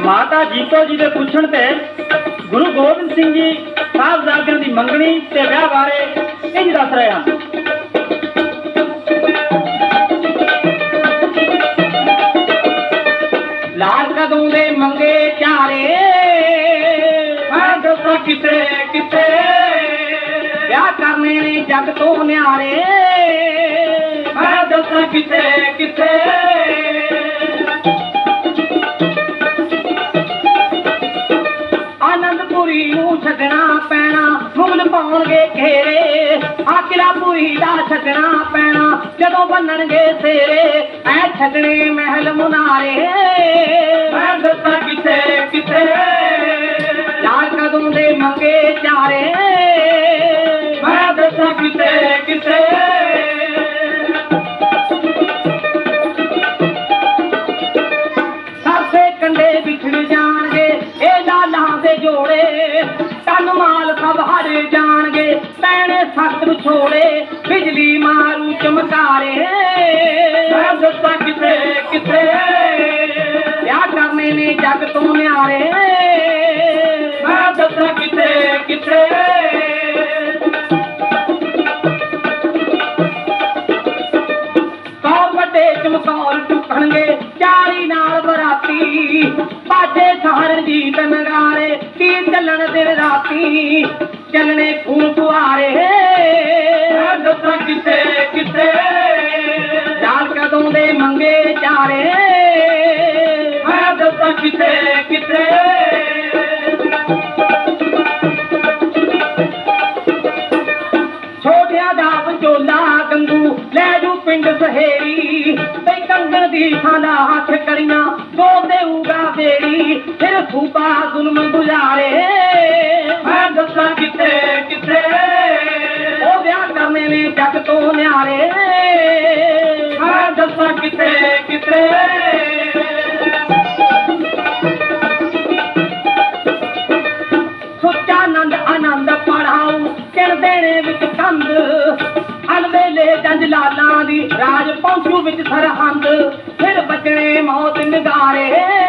ਮਾਤਾ ਜੀਤੋ ਜੀ ਦੇ ਪੁੱਛਣ ਤੇ ਗੁਰੂ ਗੋਬਿੰਦ ਸਿੰਘ ਜੀ ਸਾਹਿਬਜ਼ਾਦਿਆਂ ਦੀ ਮੰਗਣੀ ਤੇ ਵਿਆਹ ਬਾਰੇ ਇੰਜ ਦੱਸ ਰਹੇ ਹਨ। ਲਾਲ ਕਦੋਂ ਦੇ ਮੰਗੇ ਚਾਰੇ? ਮੈਂ ਕਿਤੇ ਕਿਤੇ ਵਿਆਹ ਕਰਨੇ ਨੇ ਜੱਗ ਤੋਂ ਨਿਆਰੇ। ਮੈਂ ਦੱਸਾਂ ਕਿਤੇ। ਆਨੰਦਪੁਰੀ ਨੂੰ ਛੱਡਣਾ ਪੈਣਾ, ਮੁਗਲ ਪਾਉਣਗੇ ਘੇਰੇ। ਆ ਦਾ ਛੱਡਣਾ ਪੈਣਾ, ਜਦੋਂ ਬੰਨਣਗੇ ਸੇਰੇ। ਐ ਛੱਡਣੇ ਮਹਿਲ ਮੁਨਾਰੇ। ਮੈਂ ਦੱਸਾਂ ਕਿੱਥੇ ਜੋੜੇ ਤਨ ਮਾਲ ਸਭ ਹਰ ਜਾਣਗੇ ਪੈਣੇ ਸੱਤ ਵਿਛੋੜੇ ਬਿਜਲੀ ਮਾਰੂ ਚਮਕਾਰੇ। ਦੱਸਾਂ ਕਿਤੇ ਕਿਤੇ ਵਿਆਹ ਕਰਨੇ ਨੇ ਜੱਗ ਤੋਂ ਨਿਆਰੇ। ਦੱਸਾਂ ਕਿਤੇ ਕਿਤੇ ਸੌ ਵੱਡੇ ਚਮਕੌਰ ਟੁੱਟਣਗੇ ਚਾਰੀ ਨਾਲ ਬਰਾਤੀ ਬਾਜੇ ਸਹਰ ਜੀਤ ਨਗਾਰੇ ਕੀ ਚੱਲਣ ਦਿਨ ਰਾਤੀ? ਚੱਲਣੇ ਖੂਨ ਫੁਆਰੇ ਮੈਂ ਦੱਸਾਂ ਕਿੱਥੇ ਕਿੱਥੇ ਜਾਲ ਕਦੋਂ ਦੇ ਮੰਗੇ ਚਾਰੇ? ਮੈਂ ਦੱਸਾਂ ਕਿੱਥੇ ਛੋਟਿਆਂ ਦਾ ਵਿਚੋਲਾ ਗੰਗੂ ਲੈ ਜੂ ਪਿੰਡ ਸਹੇਰੀ ਤੇ ਕੰਗਣ ਦੀ ਥਾਲਾ ਹੱਥ ਕਰੀਆਂ ਦੋ ਬੇੜੀ ਫਿਰ ਸੂਬਾ ਜ਼ੁਲਮ ਗੁਜ਼ਾਰੇ। ਮੈਂ ਦੱਸਾਂ ਕਿੱਥੇ ਕਿੱਥੇ? ਉਹ ਵਿਆਹ ਕਰਨੇ ਨੇ ਜੱਗ ਤੋਂ ਨਿਆਰੇ। ਮੈਂ ਦੱਸਾਂ ਕਿੱਥੇ ਕਿੱਥੇ? ਸੁੱਚਾ ਆਨੰਦ ਆਨੰਦ ਪੜਾਉ ਕਿਣ ਦੇਣੇ ਵਿੱਚ ਅਲਵੇਲੇ ਜੰਜ ਲਾਲਾਂ ਦੀ ਰਾਜ ਪਹੁੰਚੂ ਵਿੱਚ ਸਰਹੰਦ। ਫਿਰ ਬਚਣੇ ਮੌਤ ਨਿਗਾਰੇ।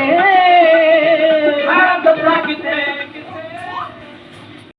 রে